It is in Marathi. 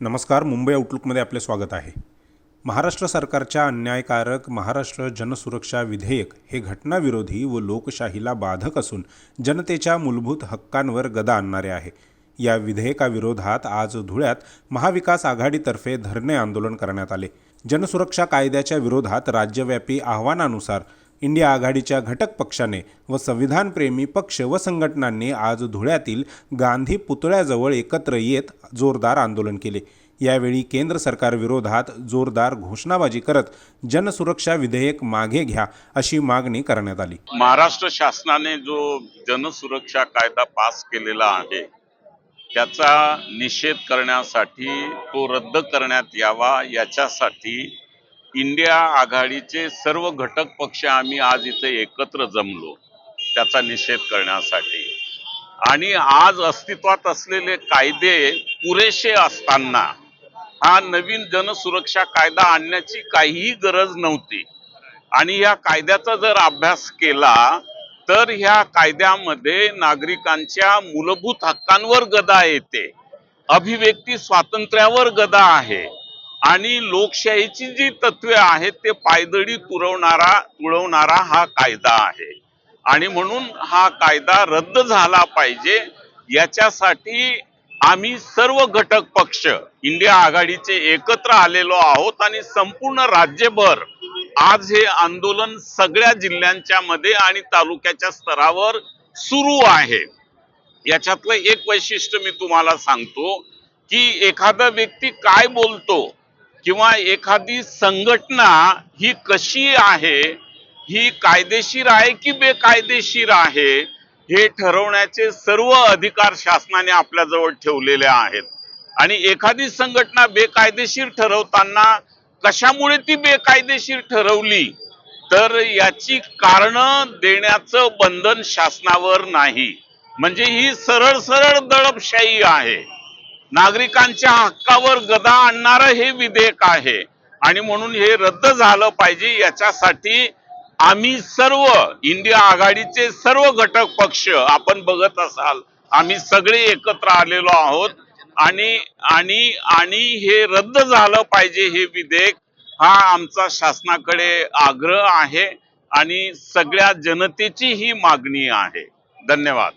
नमस्कार मुंबई आउटलुकमध्ये आपले स्वागत आहे. महाराष्ट्र सरकारच्या अन्यायकारक महाराष्ट्र जनसुरक्षा विधेयक हे घटनाविरोधी व लोकशाहीला बाधक असून जनतेच्या मूलभूत हक्कांवर गदा आणणारे आहे. या विधेयकाविरोधात आज धुळ्यात महाविकास आघाडीतर्फे धरणे आंदोलन करण्यात आले. जनसुरक्षा कायद्याच्या विरोधात राज्यव्यापी आव्हानानुसार इंडिया आघाडीच्या घटक पक्षाने व संविधानप्रेमी पक्ष व संघटनांनी आज धुळ्यातील गांधी पुतळ्याजवळ एकत्र येत जोरदार आंदोलन केले. यावेळी केंद्र सरकार विरोधात जोरदार घोषणाबाजी करत जनसुरक्षा विधेयक मागे घ्या अशी मागणी करण्यात आली. महाराष्ट्र शासनाने जो जनसुरक्षा कायदा पास केलेला आहे त्याचा निषेध करण्यासाठी तो रद्द करण्यात यावा याच्यासाठी इंडिया आघाडीचे सर्व घटक पक्ष आम्ही आज इथे एकत्र जमलो त्याचा निषेध करण्यासाठी. आणि आज अस्तित्वात असलेले कायदे पुरेसे असताना हा नवीन जनसुरक्षा कायदा आणण्याची काहीही गरज नव्हती. आणि या कायद्याचा जर अभ्यास केला तर ह्या कायद्यामध्ये नागरिकांच्या मूलभूत हक्कांवर गदा येते. अभिव्यक्ती स्वातंत्र्यावर गदा आहे. आणि लोकशाहीची जी तत्वे आहेत ते पायदळी तुरवणारा तुळवणारा हा कायदा आहे. आणि म्हणून हा कायदा रद्द झाला पाहिजे. याच्यासाठी आम्ही सर्व घटक पक्ष इंडिया आघाडीचे एकत्र आलेलो आहोत आणि संपूर्ण राज्यभर आज हे आंदोलन सगळ्या जिल्ह्यांच्या मध्ये आणि तालुक्याच्या स्तरावर सुरू आहे. याच्यातलं एक वैशिष्ट्य मी तुम्हाला सांगतो की एखादा व्यक्ती काय बोलतो किंवा एखादी संघटना ही कशी आहे ही कायदेशीर आहे की बेकायदेशीर आहे हे ठरवण्याचे सर्व अधिकार शासनाने आपल्याजवळ ठेवलेले आहेत. आणि एखादी संघटना बेकायदेशीर ठरवताना कशामुळे ती बेकायदेशीर ठरवली तर याची कारण देण्याचं बंधन शासनावर नाही. म्हणजे ही सरळ सरळ दडपशाही आहे. नागरिकांच्या हक्कावर गदा आणणारं हे विधेयक आहे. आणि म्हणून हे रद्द झालं पाहिजे याच्यासाठी आम्ही सर्व इंडिया आघाडीचे सर्व घटक पक्ष आपण बघत असाल आम्ही सगळे एकत्र आलेलो आहोत. आणि आणि आणि हे रद्द झालं पाहिजे हे विधेयक हा आमचा शासनाकडे आग्रह आहे. आणि सगळ्या जनतेची ही मागणी आहे. धन्यवाद.